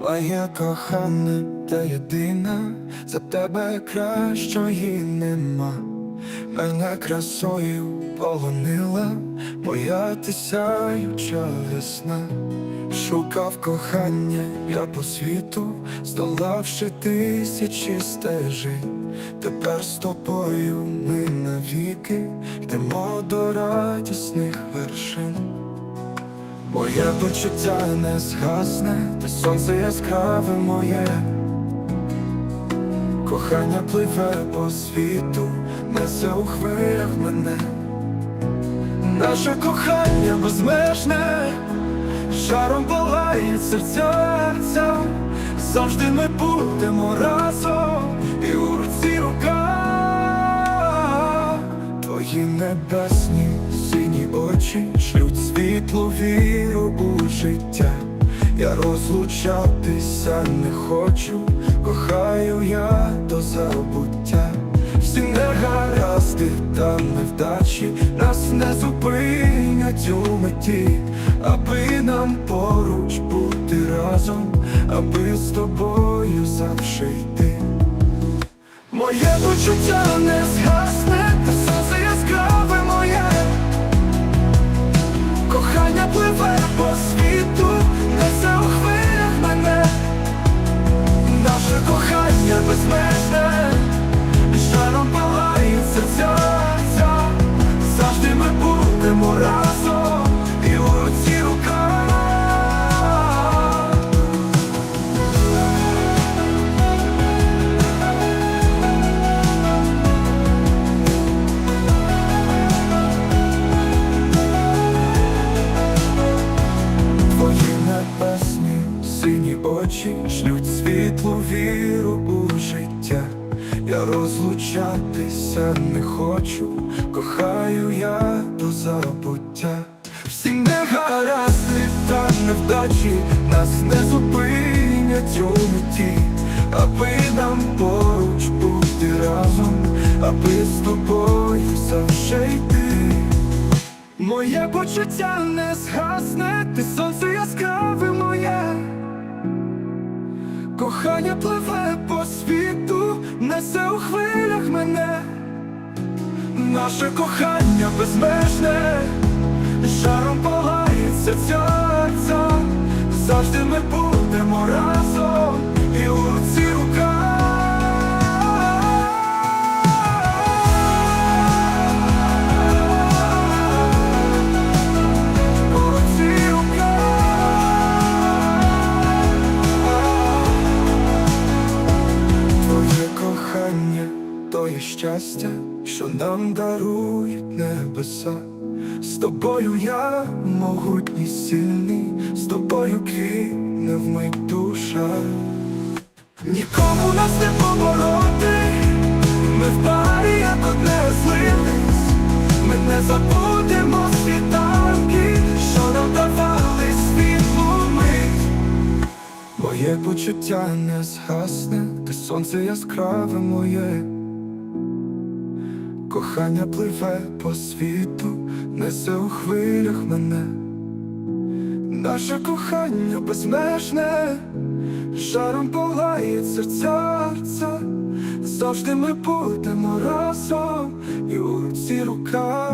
Моє кохане, та єдина, за тебе кращої нема. Мене красою полонила, моя ти весна. Шукав кохання я по світу, здолавши тисячі стежень. Тепер з тобою ми навіки йдемо до радісних вершин. Моє почуття не згасне, те сонце яскраве моє, кохання пливе по світу, несе у хвилях мене, наше кохання безмежне, шаром палає серця, завжди ми будемо разом, і у руці рука, твої небесні очі шлють світлу віру у життя. Я розлучатися не хочу, кохаю я до забуття. Всі негаразди та невдачі нас не зупинять у меті, аби нам поруч бути разом, аби з тобою завжди йти. Моє почуття не згасне, очі шлють світлу віру у життя. Я розлучатися не хочу, кохаю я до забуття. Всі негаразди та невдачі нас не зупинять у меті, аби нам поруч бути разом, аби з тобою завжди йти. Моє почуття не згасне, ти сонце кохання пливе по світу, несе у хвилях мене, наше кохання безмежне, жаром палає серця, завжди ми будемо щастя, що нам дарують небеса. З тобою я могутній сильний, з тобою квітне вмить душа. Нікому нас не побороти, ми в парі, як одне злились, ми не забудемо світанки, що нам давали світлу мить. Моє почуття не згасне, ти сонце яскраве моє, кохання пливе по світу, несе у хвилях мене, наше кохання безмежне, жаром палає серця, завжди ми будемо разом, і у ці рука.